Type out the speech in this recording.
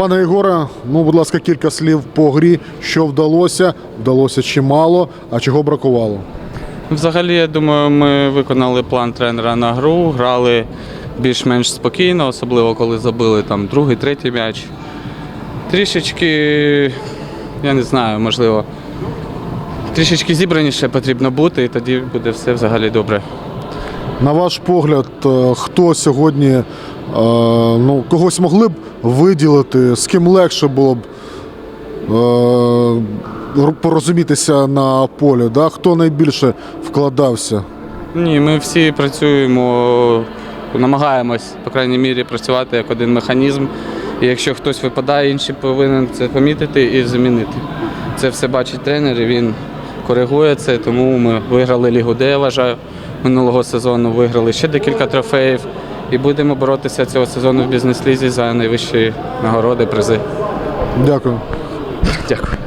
Пане Ігоре, ну, будь ласка, кілька слів по грі. Що вдалося? Вдалося чимало, а чого бракувало? Взагалі, я думаю, ми виконали план тренера на гру, грали більш-менш спокійно, особливо коли забили там другий, третій м'яч. Трішечки, я не знаю, можливо, трішечки зібраніше потрібно бути, і тоді буде все взагалі добре. На ваш погляд, е, хто сьогодні е, ну, когось могли б виділити, з ким легше було б е, порозумітися на полі? Да? Хто найбільше вкладався? Ні, ми всі працюємо, намагаємось, по крайній мірі, працювати як один механізм. І якщо хтось випадає, інший повинен це помітити і замінити. Це все бачить тренер, і він коригує це, тому ми виграли Лігу Д, я вважаю, минулого сезону виграли ще декілька трофеїв. І будемо боротися цього сезону в бізнес-лізі за найвищі нагороди, призи. Дякую. Дякую.